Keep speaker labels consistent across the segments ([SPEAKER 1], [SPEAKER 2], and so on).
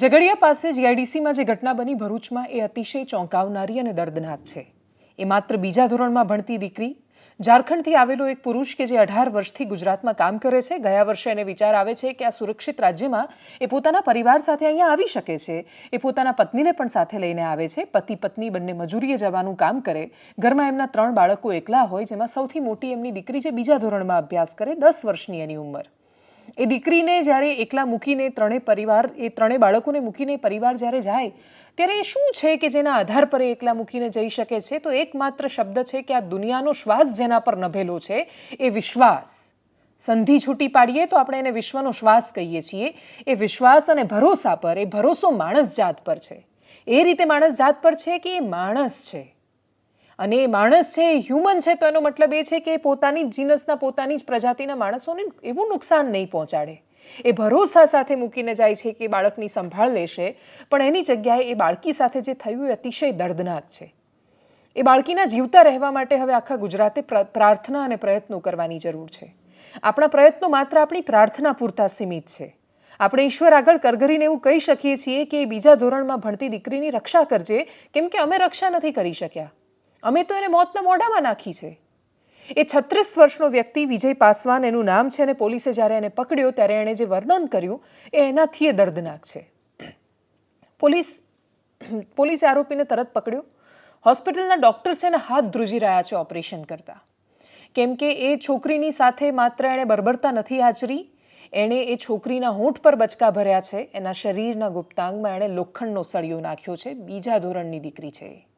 [SPEAKER 1] ઝઘડિયા પાસે જીઆઈડીસીમાં જે ઘટના બની, ભરૂચમાં એ અતિશય ચોંકાવનારી અને દર્દનાક છે. એ માત્ર બીજા ધોરણમાં ભણતી દીકરી. ઝારખંડથી આવેલો એક પુરુષ કે જે અઢાર વર્ષથી ગુજરાતમાં કામ કરે છે, ગયા વર્ષે એને વિચાર આવે છે કે આ સુરક્ષિત રાજ્યમાં એ પોતાના પરિવાર સાથે અહીંયા આવી શકે છે. એ પોતાના પત્નીને પણ સાથે લઈને આવે છે. પતિ પત્ની બંને મજૂરીએ જવાનું કામ કરે. ઘરમાં એમના ત્રણ બાળકો એકલા હોય, જેમાં સૌથી મોટી એમની દીકરી જે બીજા ધોરણમાં અભ્યાસ કરે, દસ વર્ષની એની ઉંમર. એ દીકરીને જ્યારે એકલા મૂકીને ત્રણેય પરિવાર, એ ત્રણેય બાળકોને મૂકીને પરિવાર જ્યારે જાય, ત્યારે એ શું છે કે જેના આધાર પર એ એકલા મૂકીને જઈ શકે છે? તો એકમાત્ર શબ્દ છે કે આ દુનિયાનો શ્વાસ જેના પર નભેલો છે એ વિશ્વાસ. સંધિ છૂટી પાડીએ તો આપણે એને વિશ્વનો શ્વાસ કહીએ છીએ. એ વિશ્વાસ અને ભરોસા પર, એ ભરોસો માણસ જાત પર છે. એ રીતે માણસ જાત પર છે કે એ માણસ છે? અને એ માણસ છે હ્યુમન છે, તો એનો મતલબ એ છે કે પોતાની જ જીનસના પોતાની જ પ્રજાતિના માણસોને એવું નુકસાન નહીં પહોંચાડે. એ ભરોસા સાથે મૂકીને જાય છે કે બાળકની સંભાળ લેશે, પણ એની જગ્યાએ એ બાળકી સાથે જે થયું એ અતિશય દર્દનાક છે. એ બાળકીના જીવતા રહેવા માટે હવે આખા ગુજરાતે પ્ર- પ્રાર્થના અને પ્રયત્નો કરવાની જરૂર છે. આપણા પ્રયત્નો માત્ર આપણી પ્રાર્થના પૂરતા સીમિત છે. આપણે ઈશ્વર આગળ કરગરીને એવું કહી શકીએ છીએ કે બીજા ધોરણમાં ભણતી દીકરીની રક્ષા કરજે, કેમ કે અમે રક્ષા નથી કરી શક્યા. અમે તો એને મોતના મોઢામાં નાખી છે. એ છત્રીસ વર્ષનો વ્યક્તિ વિજય પાસવાન એનું નામ છે અને પોલીસે જ્યારે એને પકડ્યો ત્યારે એણે જે વર્ણન કર્યું એ એનાથી એ દર્દનાક છે. પોલીસ, પોલીસે આરોપીને તરત પકડ્યો. હોસ્પિટલના ડૉક્ટર્સ એને હાથ ધ્રુજી રહ્યા છે ઓપરેશન કરતા. કેમ કે એ છોકરીની સાથે માત્ર એણે બરબરતા નથી આચરી એણે એ છોકરીના હોઠ પર બચકા ભર્યા છે. એના શરીરના ગુપ્તાંગમાં એણે લોખંડનો સળિયો નાખ્યો છે. બીજા ધોરણની દીકરી છે એ.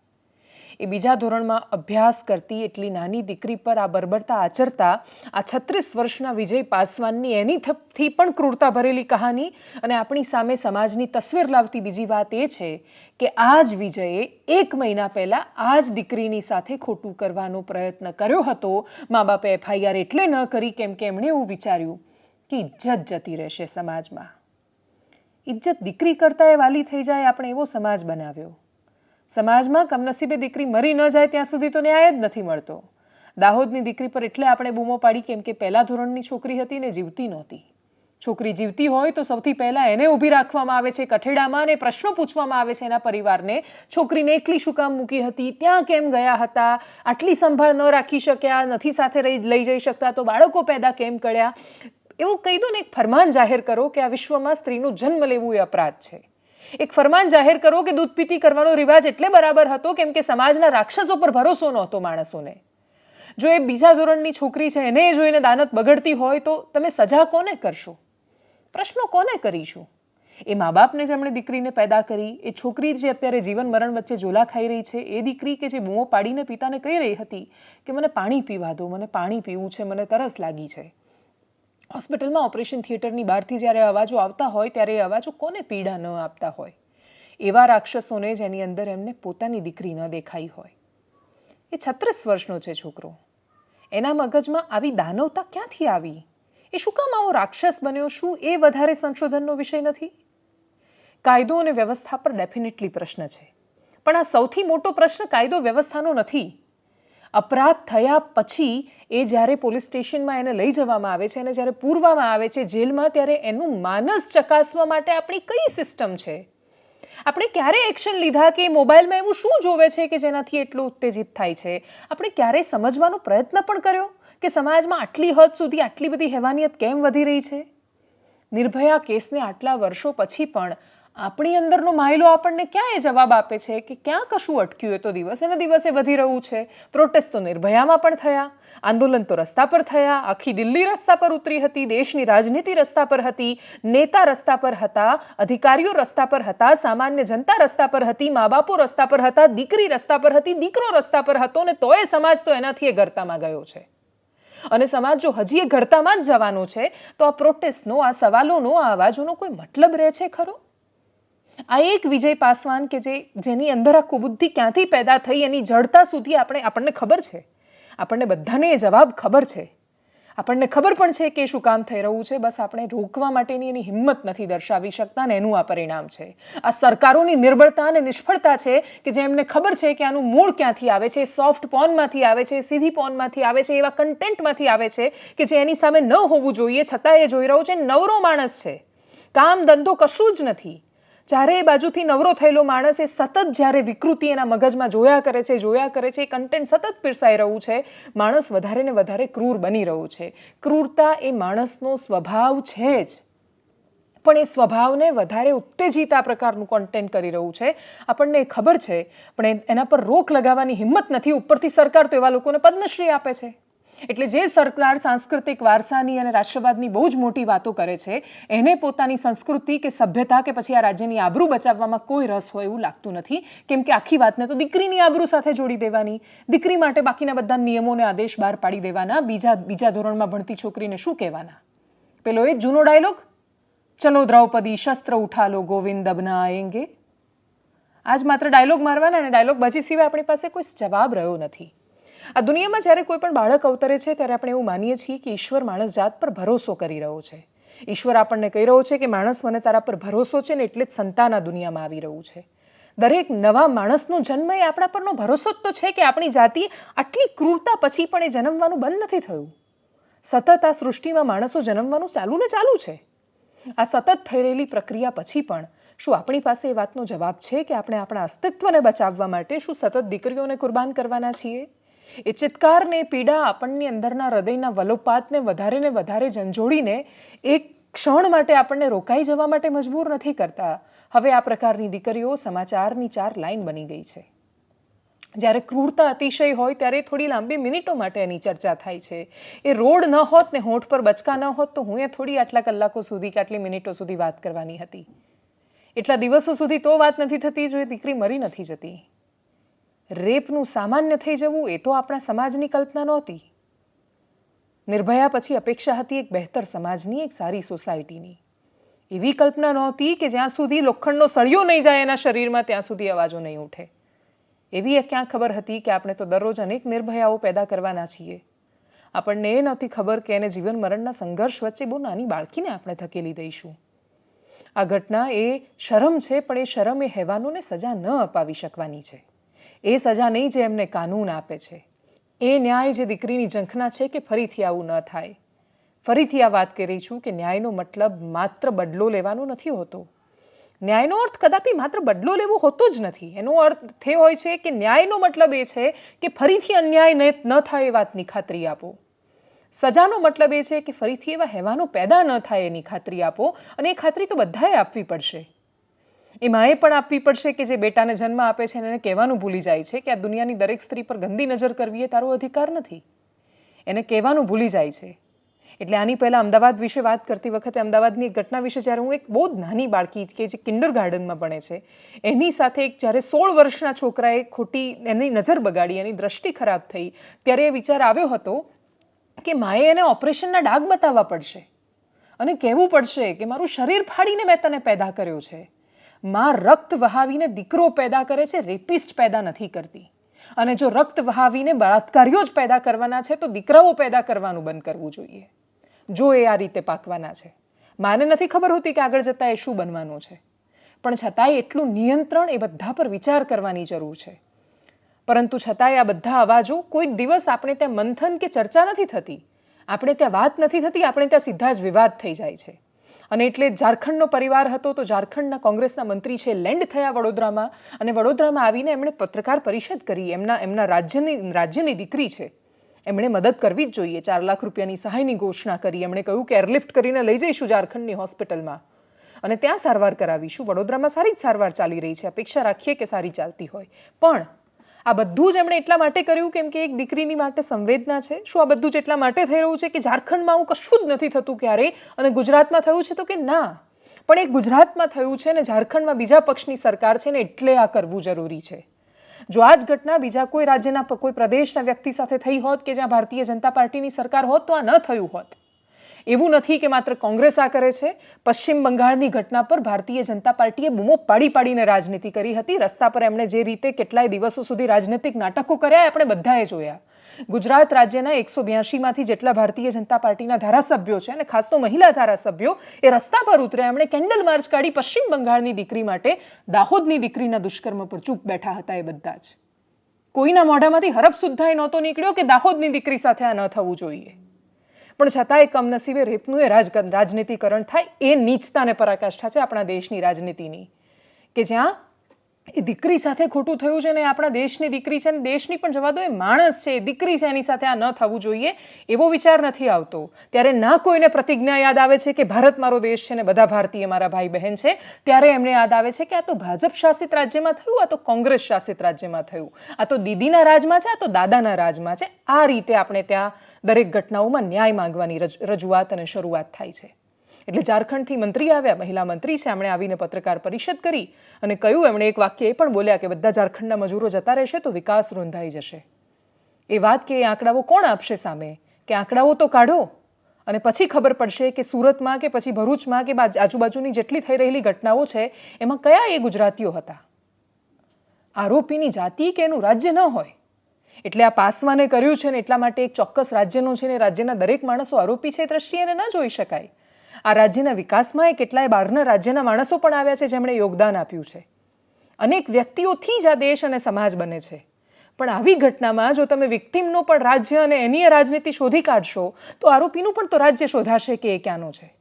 [SPEAKER 1] એ બીજા ધોરણમાં અભ્યાસ કરતી એટલી નાની દીકરી પર આ બર્બરતા આચરતા આ છત્રીસ વર્ષના વિજય પાસવાનની એની થપથી પણ ક્રૂરતા ભરેલી કહાની અને આપણી સામે સમાજની તસવીર લાવતી બીજી વાત એ છે કે આ જ વિજયે એક મહિના પહેલાં આ જ દીકરીની સાથે ખોટું કરવાનો પ્રયત્ન કર્યો હતો. મા બાપે એફઆઈઆર એટલે ન કરી કેમ કે એમણે એવું વિચાર્યું કે ઇજ્જત જતી રહેશે સમાજમાં. ઇજ્જત દીકરી કરતાં એ વાલી થઈ જાય, આપણે એવો સમાજ બનાવ્યો. સમાજમાં કમનસીબે દીકરી મરી ન જાય ત્યાં સુધી તો ન્યાય જ નથી મળતો. દાહોદની દીકરી પર એટલે આપણે બૂમો પાડી કેમ કે પહેલા ધોરણની છોકરી હતી ને જીવતી નહોતી. છોકરી જીવતી હોય તો સૌથી પહેલાં એને ઊભી રાખવામાં આવે છે, કઠેડામાં અને પ્રશ્નો પૂછવામાં આવે છે એના પરિવારને. છોકરીને એકલી શું કામ મૂકી હતી, ત્યાં કેમ ગયા હતા, આટલી સંભાળ ન રાખી શક્યા, નથી સાથે લઈ જઈ શકતા તો બાળકો પેદા કેમ કર્યા? એવું કહી દો ને એક ફરમાન જાહેર કરો કે આ વિશ્વમાં સ્ત્રીનું જન્મ લેવું એ અપરાધ છે. એક ફરમાન જાહેર કરો કે દૂધ પીતી કરવાનો રિવાજ એટલે બરાબર હતો, કેમ કે સમાજના રાક્ષસો પર ભરોસો નહોતો માણસોને. જો એ બીજા ધોરણની છોકરી છે, એને જોઈને દાનત બગડતી હોય તો તમે સજા કોને કરશો? પ્રશ્નો કોને કરીશું? એ મા બાપને જેમણે દીકરીને પેદા કરી, એ છોકરી જે અત્યારે જીવન મરણ વચ્ચે ઝોલા ખાઈ રહી છે, એ દીકરી કે જે બૂમો પાડીને પિતાને કહી રહી હતી કે, મને પાણી પીવા દો, મને પાણી પીવું છે, મને તરસ લાગી છે. હોસ્પિટલમાં ઓપરેશન થિયેટરની બહારથી જ્યારે અવાજો આવતા હોય ત્યારે એ અવાજો કોને પીડા ન આપતા હોય? એવા રાક્ષસોને જેની અંદર એમને પોતાની દીકરી ન દેખાઈ હોય. એ છત્રીસ વર્ષનો છે છોકરો. એના મગજમાં આવી દાનવતા ક્યાંથી આવી? એ શું કામ આવો રાક્ષસ બન્યો? શું એ વધારે સંશોધનનો વિષય નથી? કાયદો અને વ્યવસ્થા પર ડેફિનેટલી પ્રશ્ન છે. પણ આ સૌથી મોટો પ્રશ્ન કાયદો વ્યવસ્થાનો નથી. અપરાધ થયા પછી એ જ્યારે પોલીસ સ્ટેશનમાં એને લઈ જવામાં આવે છે અને જ્યારે પૂરવામાં આવે છે જેલમાં, ત્યારે એનું માનસ ચકાસવા માટે આપણી કઈ સિસ્ટમ છે? આપણે ક્યારે એક્શન લીધા કે મોબાઈલમાં એવું શું જોવે છે કે જેનાથી એટલું ઉત્તેજિત થાય છે? આપણે ક્યારે સમજવાનો પ્રયત્ન પણ કર્યો કે સમાજમાં આટલી હદ સુધી આટલી બધી હેવાનિયત કેમ વધી રહી છે? નિર્ભયા કેસને આટલા વર્ષો પછી પણ આપણી અંદરનો માયલો આપણને ક્યાં એ જવાબ આપે છે કે ક્યાં કશું અટક્યું એ તો દિવસે ને દિવસે વધી રહ્યું છે? પ્રોટેસ્ટ તો નિર્ભયામાં પણ થયા. આંદોલન તો રસ્તા પર થયા. આખી દિલ્હી રસ્તા પર ઉતરી હતી. દેશની રાજનીતિ રસ્તા પર હતી. નેતા રસ્તા પર હતા. અધિકારીઓ રસ્તા પર હતા. સામાન્ય જનતા રસ્તા પર હતી. મા બાપો રસ્તા પર હતા. દીકરી રસ્તા પર હતી. દીકરો રસ્તા પર હતો ને તોય સમાજ તો એનાથી એ ગરતામાં ગયો છે. અને સમાજ જો હજી એ ઘડતામાં જ જવાનો છે, તો આ પ્રોટેસ્ટનો આ સવાલોનો, આ અવાજોનો કોઈ મતલબ રહે છે ખરો? આ એક વિજય પાસવાન કે જે જેની અંદર આ કુબુદ્ધિ ક્યાંથી પેદા થઈ એની જડતા સુધી આપણે આપણને ખબર છે. આપણને બધાને એ જવાબ ખબર છે. આપણને ખબર પણ છે કે શું કામ થઈ રહ્યું છે. બસ આપણે રોકવા માટેની એની હિંમત નથી દર્શાવી શકતા ને એનું આ પરિણામ છે. આ સરકારોની નિર્બળતા અને નિષ્ફળતા છે કે જે એમને ખબર છે કે આનું મૂળ ક્યાંથી આવે છે. સોફ્ટ પોનમાંથી આવે છે, સીધી પોનમાંથી આવે છે, એવા કન્ટેન્ટમાંથી આવે છે કે જે એની સામે ન હોવું જોઈએ છતાં એ જોઈ રહ્યું છે. નવરો માણસ છે. કામ ધંધો કશું જ નથી. ચારેય બાજુથી નવરો થયેલો માણસ એ સતત જ્યારે વિકૃતિ એના મગજમાં જોયા કરે છે, જોયા કરે છે, એ કન્ટેન્ટ સતત પીરસાઈ રહ્યું છે, માણસ વધારે ને વધારે ક્રૂર બની રહ્યું છે. ક્રૂરતા એ માણસનો સ્વભાવ છે જ. પણ એ સ્વભાવને વધારે ઉત્તેજિત આ પ્રકારનું કોન્ટેન્ટ કરી રહ્યું છે. આપણને ખબર છે, પણ એના પર રોક લગાવવાની હિંમત નથી. ઉપરથી સરકાર તો એવા લોકોને પદ્મશ્રી આપે છે. એટલે જે સરકાર સાંસ્કૃતિક વારસાની અને રાષ્ટ્રવાદની બહુ જ મોટી વાતો કરે છે, એને પોતાની સંસ્કૃતિ કે સભ્યતા કે પછી આ રાજ્યની આબરૂ બચાવવામાં કોઈ રસ હોય એવું લાગતું નથી. કેમ કે આખી વાતને તો દીકરીની આબરૂ સાથે જોડી દેવાની. દીકરી માટે બાકીના બધા નિયમોને આદેશ બહાર પાડી દેવાના. બીજા બીજા ધોરણમાં ભણતી છોકરીને શું કહેવાના? પેલો એ જૂનો ડાયલોગ, ચલો દ્રૌપદી શસ્ત્ર ઉઠાલો, ગોવિંદ અબના આયેંગે આજ માત્ર ડાયલોગ મારવાના અને ડાયલોગ બચી સિવાય આપણી પાસે કોઈ જવાબ રહ્યો નથી. આ દુનિયામાં જ્યારે કોઈ પણ બાળક અવતરે છે, ત્યારે આપણે એવું માનીએ છીએ કે ઈશ્વર માણસ જાત પર ભરોસો કરી રહ્યો છે. ઈશ્વર આપણને કહી રહ્યો છે કે માણસ મને તારા પર ભરોસો છે ને એટલે જ સંતાન આ દુનિયામાં આવી રહ્યું છે. દરેક નવા માણસનો જન્મ એ આપણા પરનો ભરોસો જ તો છે કે આપણી જાતિ આટલી ક્રૂરતા પછી પણ એ જન્મવાનું બંધ નથી થયું. સતત આ સૃષ્ટિમાં માણસો જન્મવાનું ચાલુ ને ચાલુ છે. આ સતત થઈ રહેલી પ્રક્રિયા પછી પણ શું આપણી પાસે એ વાતનો જવાબ છે કે આપણે આપણા અસ્તિત્વને બચાવવા માટે શું સતત દીકરીઓને કુરબાન કરવાના છીએ? એ ચિત્કારને પીડા આપણની અંદરના હૃદયના વલોપાતને વધારે ને વધારે ઝંઝોડીને એક ક્ષણ માટે આપણને રોકાઈ જવા માટે મજબૂર નથી કરતા. હવે આ પ્રકારની દીકરીઓ સમાચારની ચાર લાઈન બની ગઈ છે. જ્યારે ક્રૂરતા અતિશય હોય ત્યારે થોડી લાંબી મિનિટો માટે એની ચર્ચા થાય છે. એ રોડ ન હોત ને હોઠ પર બચકા ન હોત તો હું એ થોડી આટલા કલાકો સુધી કે આટલી મિનિટો સુધી વાત કરવાની હતી. એટલા દિવસો સુધી તો વાત નથી થતી જો એ દીકરી મરી નથી જતી. રેપનું સામાન્ય થઈ જવું એ તો આપણા સમાજની કલ્પના નહોતી. નિર્ભયા પછી અપેક્ષા હતી એક બહેતર સમાજની, એક સારી સોસાયટીની. એવી કલ્પના નહોતી કે જ્યાં સુધી લોખંડનો સળિયો નહીં જાય એના શરીરમાં, ત્યાં સુધી અવાજો નહીં ઉઠે. એવી ક્યાં ખબર હતી કે આપણે તો દરરોજ અનેક નિર્ભયાઓ પેદા કરવાના છીએ. આપણને એ નહોતી ખબર કે એને જીવન મરણના સંઘર્ષ વચ્ચે બહુ નાની બાળકીને આપણે ધકેલી દઈશું. આ ઘટના એ શરમ છે, પણ એ શરમ એ હેવાનોને સજા ન અપાવી શકવાની છે. એ સજા નહીં જે એમને કાનૂન આપે છે. એ ન્યાય જે દીકરીની ઝંખના છે કે ફરીથી આવું ન થાય. ફરીથી આ વાત કરી છું કે ન્યાયનો મતલબ માત્ર બદલો લેવાનો નથી હોતો. ન્યાયનો અર્થ કદાપી માત્ર બદલો લેવો હોતો જ નથી. એનો અર્થ તે હોય છે કે ન્યાયનો મતલબ એ છે કે ફરીથી અન્યાય ન થાય એ વાતની ખાતરી આપો. સજાનો મતલબ એ છે કે ફરીથી એવા હેવાનો પેદા ન થાય એની ખાતરી આપો અને એ ખાતરી તો બધાએ આપવી પડશે. એ માએ પણ આપવી પડશે કે જે બેટાને જન્મ આપે છે એને કહેવાનું ભૂલી જાય છે કે આ દુનિયાની દરેક સ્ત્રી પર ગંદી નજર કરવી એ તારો અધિકાર નથી. એને કહેવાનું ભૂલી જાય છે. એટલે આની પહેલાં અમદાવાદ વિશે વાત કરતી વખતે અમદાવાદની એક ઘટના વિશે જ્યારે હું એક બહુ જ નાની બાળકી કે જે કિન્ડર ગાર્ડનમાં ભણે છે, એની સાથે એક જ્યારે સોળ વર્ષના છોકરાએ ખોટી એની નજર બગાડી, એની દ્રષ્ટિ ખરાબ થઈ, ત્યારે એ વિચાર આવ્યો હતો કે માએ એને ઓપરેશનના ડાઘ બતાવવા પડશે અને કહેવું પડશે કે મારું શરીર ફાડીને મેં તને પેદા કર્યો છે. માં રક્ત વહાવીને દીકરો પેદા કરે છે, રેપિસ્ટ પેદા નથી કરતી. અને જો રક્ત વહાવીને બળાત્કારીઓ જ પેદા કરવાના છે, તો દીકરાઓ પેદા કરવાનું બંધ કરવું જોઈએ. જો એ આ રીતે પાકવાના છે. માને નથી ખબર હોતી કે આગળ જતાં એ શું બનવાનું છે. પણ છતાંય એટલું નિયંત્રણ એ બધા પર વિચાર કરવાની જરૂર છે. પરંતુ છતાંય આ બધા અવાજો કોઈ દિવસ આપણે ત્યાં મંથન કે ચર્ચા નથી થતી. આપણે ત્યાં વાત નથી થતી, આપણે ત્યાં સીધા જ વિવાદ થઈ જાય છે. અને એટલે ઝારખંડનો પરિવાર હતો તો ઝારખંડના કોંગ્રેસના મંત્રી છે, લેન્ડ થયા વડોદરામાં. અને વડોદરામાં આવીને એમણે પત્રકાર પરિષદ કરી. એમના એમના રાજ્યની રાજ્યની દીકરી છે. એમણે મદદ કરવી જ જોઈએ. ચાર લાખ રૂપિયાની સહાયની ઘોષણા કરી. એમણે કહ્યું કે એરલિફ્ટ કરીને લઈ જઈશું ઝારખંડની હોસ્પિટલમાં. અને ત્યાં સારવાર કરાવીશું. વડોદરામાં સારી જ સારવાર ચાલી રહી છે. અપેક્ષા રાખીએ કે સારી ચાલતી હોય. પણ આ બધું જ એમણે એટલા માટે કર્યું કેમ કે એક દીકરીની માટે સંવેદના છે. શું આ બધું જ એટલા માટે થઈ રહ્યું છે કે ઝારખંડમાં આવું કશું જ નથી થતું ક્યારેય અને ગુજરાતમાં થયું છે તો કે ના. પણ એક ગુજરાતમાં થયું છે ને ઝારખંડમાં બીજા પક્ષની સરકાર છે ને એટલે આ કરવું જરૂરી છે. જો આ જ ઘટના બીજા કોઈ રાજ્યના કોઈ પ્રદેશના વ્યક્તિ સાથે થઈ હોત કે જ્યાં ભારતીય જનતા પાર્ટીની સરકાર હોત તો આ ન થયું હોત. એવું નથી કે માત્ર કોંગ્રેસ આ કરે છે. પશ્ચિમ બંગાળની ઘટના પર ભારતીય જનતા પાર્ટીએ બૂમો પાડી પાડીને રાજનીતિ કરી હતી. રસ્તા પર એમણે જે રીતે કેટલાય દિવસો સુધી રાજનૈતિક નાટકો કર્યા આપણે બધાએ જોયા. ગુજરાત રાજ્યના એકસો બ્યાસીમાંથી જેટલા ભારતીય જનતા પાર્ટીના ધારાસભ્યો છે અને ખાસ તો મહિલા ધારાસભ્યો, એ રસ્તા પર ઉતર્યા. એમણે કેન્ડલ માર્ચ કાઢી પશ્ચિમ બંગાળની દીકરી માટે દાહોદની દીકરીના દુષ્કર્મ પર ચૂપ બેઠા હતા એ બધા જ. કોઈના મોઢામાંથી હરફ સુદ્ધા એ નહોતો નીકળ્યો કે દાહોદની દીકરી સાથે આ ન થવું જોઈએ. પણ છતાંય કમનસીબે રેપનું એ રાજ રાજનીતિકરણ થાય એ નીચતાને પરાકાષ્ઠા છે આપણા દેશની રાજનીતિની. કે જ્યાં એ દીકરી સાથે ખોટું થયું છે ને આપણા દેશની દીકરી છે ને દેશની પણ જવા દો, એ માણસ છે, એ દીકરી છે એની સાથે આ ન થવું જોઈએ એવો વિચાર નથી આવતો. ત્યારે ના કોઈને પ્રતિજ્ઞા યાદ આવે છે કે ભારત મારો દેશ છે ને બધા ભારતીય મારા ભાઈ બહેન છે, ત્યારે એમને યાદ આવે છે કે આ તો ભાજપ શાસિત રાજ્યમાં થયું, આ તો કોંગ્રેસ શાસિત રાજ્યમાં થયું. આ તો દીદીના રાજમાં છે, આ તો દાદાના રાજમાં છે. આ રીતે આપણે ત્યાં દરેક ઘટનાઓમાં ન્યાય માંગવાની રજ- રજૂઆત અને શરૂઆત થાય છે. એટલે ઝારખંડથી મંત્રી આવ્યા, મહિલા મંત્રી છે, એમણે આવીને પત્રકાર પરિષદ કરી અને કહ્યું, એમણે એક વાક્ય એ પણ બોલ્યા કે બધા ઝારખંડના મજૂરો જતા રહેશે તો વિકાસ રૂંધાઈ જશે. એ વાત કે એ આંકડાઓ કોણ આપશે સામે? કે આંકડાઓ તો કાઢો. અને પછી ખબર પડશે કે સુરતમાં કે પછી ભરૂચમાં કે બાજ- આજુબાજુની જેટલી થઈ રહેલી ઘટનાઓ છે, એમાં કયા એ ગુજરાતીઓ હતા? આરોપીની જાતિ કે એનું રાજ્ય ન હોય? એટલે આ પાસવાને કર્યું છે ને એટલા માટે એક ચોક્કસ રાજ્યનું છે ને રાજ્યના દરેક માણસો આરોપી છે એ દ્રષ્ટિએ ન જોઈ શકાય. આ રાજ્યના વિકાસમાં એ કેટલાય બહારના રાજ્યના માણસો પણ આવ્યા છે જેમણે યોગદાન આપ્યું છે. અનેક વ્યક્તિઓથી જ આ દેશ અને સમાજ બને છે. પણ આવી ઘટનામાં જો તમે વિક્ટિમનો પણ રાજ્ય અને એની રાજનીતિ શોધી કાઢશો, તો આરોપીનું પણ તો રાજ્ય શોધાશે કે એ ક્યાંનો છે.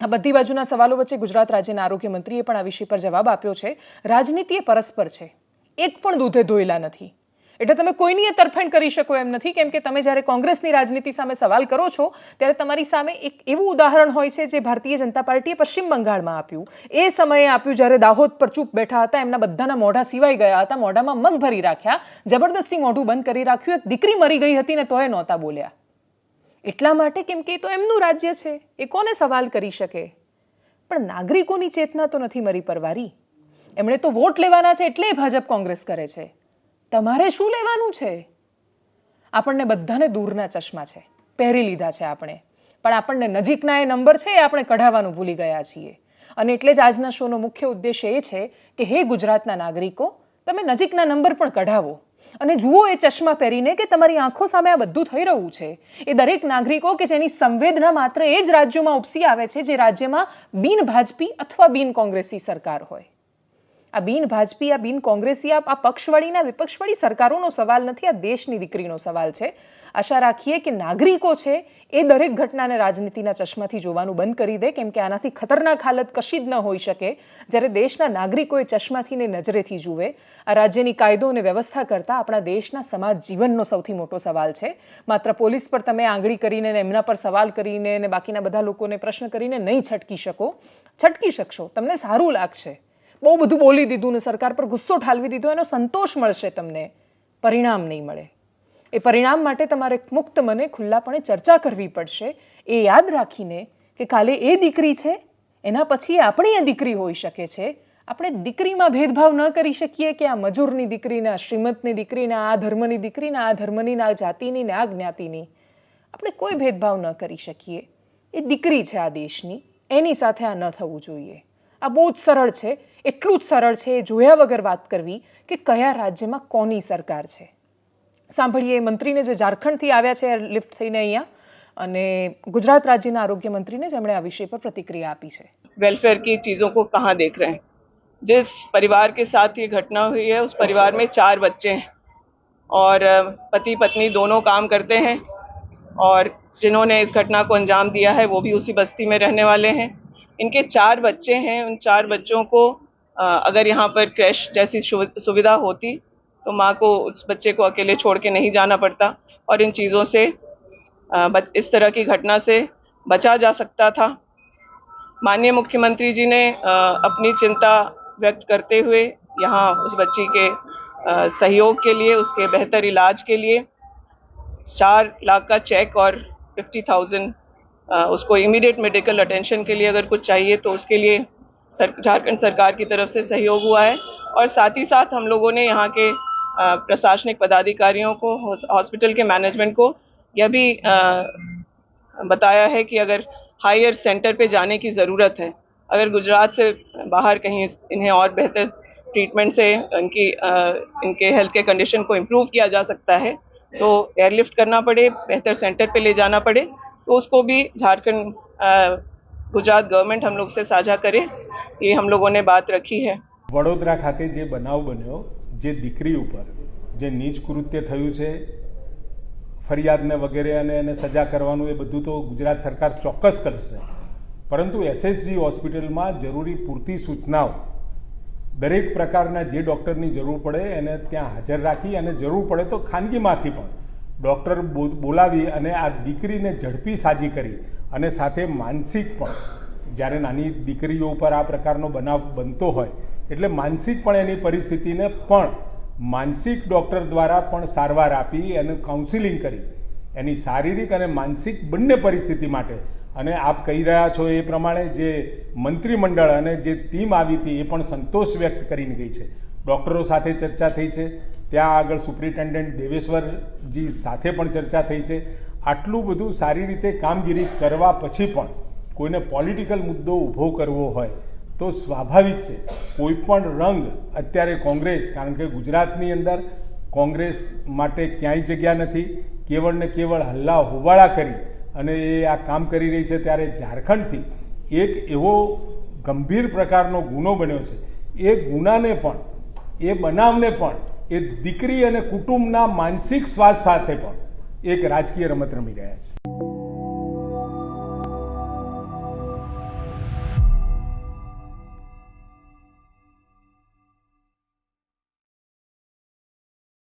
[SPEAKER 1] આ બધી બાજુના સવાલો વચ્ચે ગુજરાત રાજ્યના આરોગ્ય મંત્રીએ પણ આ વિષય પર જવાબ આપ્યો છે. રાજનીતિ એ પરસ્પર છે. એક પણ દૂધે ધોયેલા નથી. એટલે તમે કોઈની તરફેણ કરી શકો એમ નથી. કેમ કે તમે જ્યારે કોંગ્રેસની રાજનીતિ સામે સવાલ કરો છો, ત્યારે તમારી સામે એક એવું ઉદાહરણ હોય છે જે ભારતીય જનતા પાર્ટીએ પશ્ચિમ બંગાળમાં આપ્યું. એ સમયે આપ્યું જ્યારે દાહોદ પર ચૂપ બેઠા હતા, એમના બધાના મોઢા સિવાય ગયા હતા, મોઢામાં મગ ભરી રાખ્યા, જબરદસ્તી મોઢું બંધ કરી રાખ્યું, એક દીકરી મરી ગઈ હતી ને તોય નહોતા બોલ્યા. એટલા માટે કેમ કે એ તો એમનું રાજ્ય છે, એ કોને સવાલ કરી શકે? પણ નાગરિકોની ચેતના તો નથી મરી પરવારી. એમણે તો વોટ લેવાના છે એટલે ભાજપ કોંગ્રેસ કરે છે. તમારે શું લેવાનું છે? આપણને બધાને દૂરના ચશ્મા છે. પહેરી લીધા છે આપણે. પણ આપણને નજીકના એ નંબર છે એ આપણે કઢાવવાનું ભૂલી ગયા છીએ. અને એટલે જ આજના શોનો મુખ્ય ઉદ્દેશ્ય એ છે કે હે ગુજરાતના નાગરિકો, તમે નજીકના નંબર પણ કઢાવો. અને જુઓ એ ચશ્મા પહેરીને કે તમારી આંખો સામે આ બધું થઈ રહ્યું છે. એ દરેક નાગરિકો કે જેની સંવેદના માત્ર એ જ રાજ્યોમાં ઉપસી આવે છે, જે રાજ્યમાં બિન ભાજપી અથવા બિન કોંગ્રેસી સરકાર હોય. આ બિન ભાજપી, આ બિન કોંગ્રેસી, આ પક્ષવાળીના વિપક્ષવાળી સરકારોનો સવાલ નથી, આ દેશની દીકરીનો સવાલ છે. આશા રાખીએ કે નાગરિકો છે, એ દરેક ઘટનાને રાજનીતિના ચશ્માથી જોવાનું બંધ કરી દે, કેમ કે આનાથી ખતરનાક હાલત કશી જ ન હોઈ શકે. જ્યારે દેશના નાગરિકોએ ચશ્માથી ને નજરેથી જુએ, આ રાજ્યની કાયદો અને વ્યવસ્થા કરતાં આપણા દેશના સમાજ જીવનનો સૌથી મોટો સવાલ છે. માત્ર પોલીસ પર તમે આંગળી કરીને ને એમના પર સવાલ કરીને ને બાકીના બધા લોકોને પ્રશ્ન કરીને નહીં છટકી શકો. છટકી શકશો. તમને સારું લાગશે. બહુ બધું બોલી દીધું ને સરકાર પર ગુસ્સો ઠાલવી દીધો, એનો સંતોષ મળશે તમને. પરિણામ નહીં મળે. એ પરિણામ માટે તમારે મુક્ત મને ખુલ્લાપણે ચર્ચા કરવી પડશે. એ યાદ રાખીને કે કાલે એ દીકરી છે, એના પછી આપણી એ દીકરી હોઈ શકે છે. આપણે દીકરીમાં ભેદભાવ ન કરી શકીએ કે આ મજૂરની દીકરીને, આ શ્રીમંતની દીકરીને, આ ધર્મની દીકરીને, આ ધર્મની આ જાતિની ને, આ જ્ઞાતિની. આપણે કોઈ ભેદભાવ ન કરી શકીએ. એ દીકરી છે આ દેશની. એની સાથે આ ન થવું જોઈએ. આ બહુ જ સરળ છે એટલું જ સરળ છે એ જોયા વગર વાત કરવી કે કયા રાજ્યમાં કોની સરકાર છે સાંભળીએ એ મંત્રીને જે ઝારખંડથી આવ્યા છે લિફ્ટ થઈને અહીંયા અને ગુજરાત રાજ્યના આરોગ્ય મંત્રીને જેમણે આ વિષય પર પ્રતિક્રિયા આપી છે
[SPEAKER 2] वेलफेयर की चीज़ों को कहाँ देख रहे हैं जिस परिवार के साथ ये घटना हुई है उस परिवार में चार बच्चे हैं और अ, पति पत्नी दोनों काम करते हैं और जिन्होंने इस घटना को अंजाम दिया है वो भी उसी बस्ती में रहने वाले हैं इनके चार बच्चे हैं, उन चार बच्चों को अगर यहाँ पर क्रैश जैसी सुविधा होती तो माँ को उस बच्चे को अकेले छोड़ के नहीं जाना पड़ता और इन चीज़ों से इस तरह की घटना से बचा जा सकता था। माननीय मुख्यमंत्री जी ने अपनी चिंता व्यक्त करते हुए यहाँ उस बच्ची के सहयोग के लिए, उसके बेहतर इलाज के लिए चार लाख का चेक और फिफ्टी थाउज़ेंड उसको इमीडिएट मेडिकल अटेंशन के लिए अगर कुछ चाहिए तो उसके लिए सर, झारखंड सरकार की तरफ़ से सहयोग हुआ है। और साथ ही साथ हम लोगों ने यहाँ के प्रशासनिक पदाधिकारियों को हॉस्पिटल के मैनेजमेंट को यह भी बताया है कि अगर हायर सेंटर पे जाने की ज़रूरत है, अगर गुजरात से बाहर कहीं इन्हें और बेहतर ट्रीटमेंट से इनकी इनके हेल्थ के कंडीशन को इम्प्रूव किया जा सकता है तो एयरलिफ्ट करना पड़े, बेहतर सेंटर पे ले जाना पड़े। तो उसको भी झारखंड अ, गुजरात गवर्नमेंट हम लोग से साझा करे ये हम लोगों ने बात रखी है
[SPEAKER 3] વડોદરા ખાતે જે બનાવ બન્યો જે દીકરી ઉપર જે નીચ કૃત્ય થયું છે ફરિયાદને વગેરે અને એને સજા કરવાનું એ બધું તો ગુજરાત સરકાર ચોક્કસ કરશે પરંતુ એસએસજી હોસ્પિટલમાં જરૂરી પૂરતી સૂચનાઓ દરેક પ્રકારના જે ડૉક્ટરની જરૂર પડે એને ત્યાં હાજર રાખી અને જરૂર પડે તો ખાનગીમાંથી પણ ડૉક્ટર બોલાવી અને આ દીકરીને ઝડપી સાજી કરી અને સાથે માનસિક પણ. જ્યારે નાની દીકરીઓ ઉપર આ પ્રકારનો બનાવ બનતો હોય, એટલે માનસિક પણ એની પરિસ્થિતિને પણ માનસિક ડૉક્ટર દ્વારા પણ સારવાર આપી એનું કાઉન્સિલિંગ કરી. એની શારીરિક અને માનસિક બંને પરિસ્થિતિ માટે. અને આપ કહી રહ્યા છો એ પ્રમાણે જે મંત્રીમંડળ અને જે ટીમ આવી હતી એ પણ સંતોષ વ્યક્ત કરીને ગઈ છે. ડૉક્ટરો સાથે ચર્ચા થઈ છે. ત્યાં આગળ સુપ્રિન્ટેન્ડન્ટ દેવેશ્વરજી સાથે પણ ચર્ચા થઈ છે. આટલું બધું સારી રીતે કામગીરી કરવા પછી પણ કોઈને પોલિટિકલ મુદ્દો ઊભો કરવો હોય તો સ્વાભાવિક છે. કોઈ પણ રંગ અત્યારે કોંગ્રેસ, કારણ કે ગુજરાતની અંદર કોંગ્રેસ માટે ક્યાંય જગ્યા નથી. કેવળ ને કેવળ હલ્લા હોબાળા કરી અને એ આ કામ કરી રહી છે ત્યારે ઝારખંડથી એક એવો ગંભીર પ્રકારનો ગુનો બન્યો છે. એ ગુનાને પણ, એ બનાવને પણ એ દીકરી અને કુટુંબના માનસિક સ્વાસ્થ્ય સાથે પણ એક રાજકીય રમત રમી રહ્યા છે.